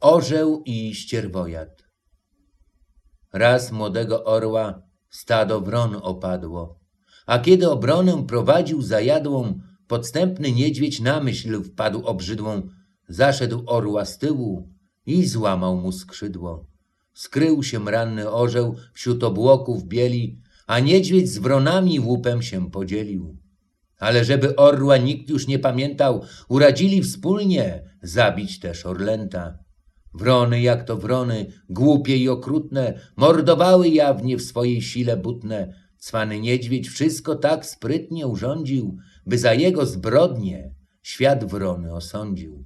Orzeł i ścierwojad. Raz młodego orła stado wron opadło, a kiedy obronę prowadził zajadłą, podstępny niedźwiedź na myśl wpadł obrzydłą, zaszedł orła z tyłu i złamał mu skrzydło. Skrył się ranny orzeł wśród obłoków bieli, a niedźwiedź z wronami łupem się podzielił. Ale żeby orła nikt już nie pamiętał, uradzili wspólnie zabić też orlęta. Wrony, jak to wrony, głupie i okrutne, mordowały jawnie w swojej sile butne. Cwany niedźwiedź wszystko tak sprytnie urządził, by za jego zbrodnie świat wrony osądził.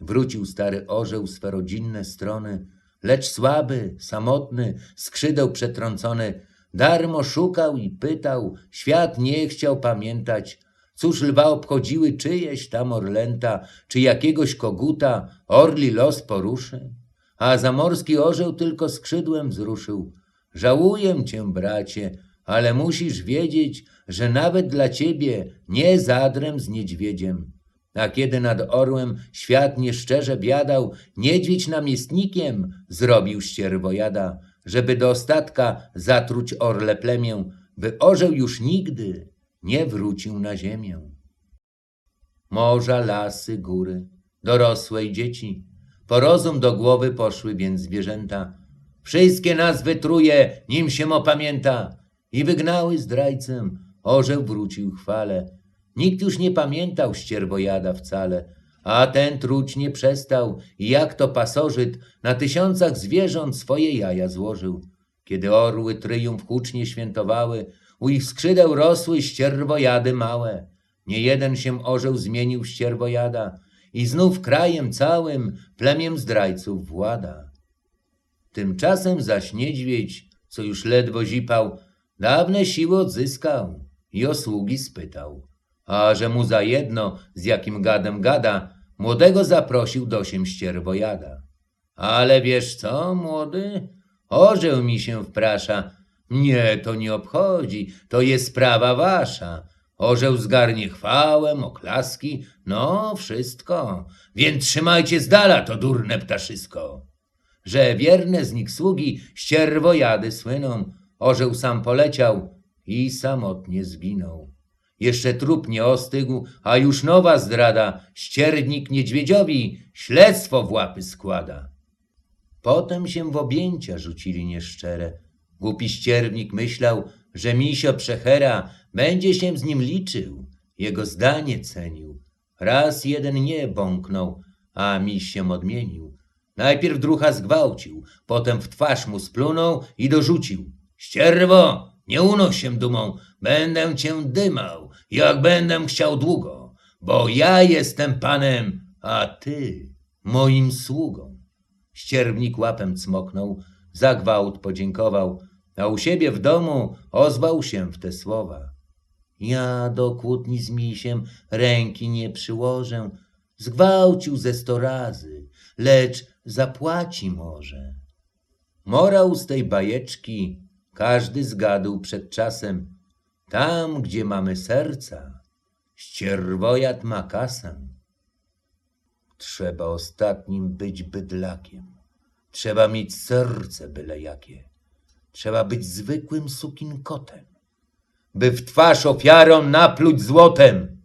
Wrócił stary orzeł swe rodzinne strony, lecz słaby, samotny, skrzydeł przetrącony, darmo szukał i pytał, świat nie chciał pamiętać, cóż lwa obchodziły czyjeś tam orlęta, czy jakiegoś koguta orli los poruszy. A zamorski orzeł tylko skrzydłem wzruszył. Żałuję cię, bracie, ale musisz wiedzieć, że nawet dla ciebie nie zadrem z niedźwiedziem. A kiedy nad orłem świat nieszczerze biadał, niedźwiedź namiestnikiem zrobił ścierwojada, żeby do ostatka zatruć orle plemię, by orzeł już nigdy nie wrócił na ziemię. Morza, lasy, góry, dorosłe i dzieci, po rozum do głowy poszły więc zwierzęta. Wszystkie nazwy truje, nim się opamięta i wygnały zdrajcę, orzeł wrócił chwale. Nikt już nie pamiętał ścierwojada wcale, a ten truć nie przestał i jak to pasożyt na tysiącach zwierząt swoje jaja złożył. Kiedy orły tryumf hucznie świętowały, u ich skrzydeł rosły ścierwojady małe. Nie jeden się orzeł zmienił w ścierwojada i znów krajem całym plemiem zdrajców włada. Tymczasem zaś niedźwiedź, co już ledwo zipał, dawne siły odzyskał i o sługi spytał. A że mu za jedno, z jakim gadem gada, młodego zaprosił do siem ścierwojada. Ale wiesz co, młody? Orzeł mi się wprasza. Mnie to nie obchodzi, to jest sprawa wasza. Orzeł zgarnie chwałę, oklaski, no wszystko. Więc trzymajcie z dala to durne ptaszysko. Że wierne z nich sługi ścierwojady słyną, orzeł sam poleciał i samotnie zginął. Jeszcze trup nie ostygł, a już nowa zdrada, ściernik niedźwiedziowi śledztwo w łapy składa. Potem się w objęcia rzucili nieszczere. Głupi ściernik myślał, że misio przechera będzie się z nim liczył, jego zdanie cenił. Raz jeden nie bąknął, a miś się odmienił. Najpierw drucha zgwałcił, potem w twarz mu splunął i dorzucił. Ścierwo, nie unoś się dumą, będę cię dymał, jak będę chciał długo, bo ja jestem panem, a ty moim sługą. Ścierwnik łapem cmoknął, za gwałt podziękował, a u siebie w domu ozwał się w te słowa. Ja do kłótni z misiem ręki nie przyłożę, zgwałcił ze sto razy, lecz zapłaci może. Morał z tej bajeczki każdy zgadł przed czasem. Tam, gdzie mamy serca, ścierwojad ma kasę. Trzeba ostatnim być bydlakiem. Trzeba mieć serce byle jakie. Trzeba być zwykłym sukin kotem, by w twarz ofiarom napluć złotem.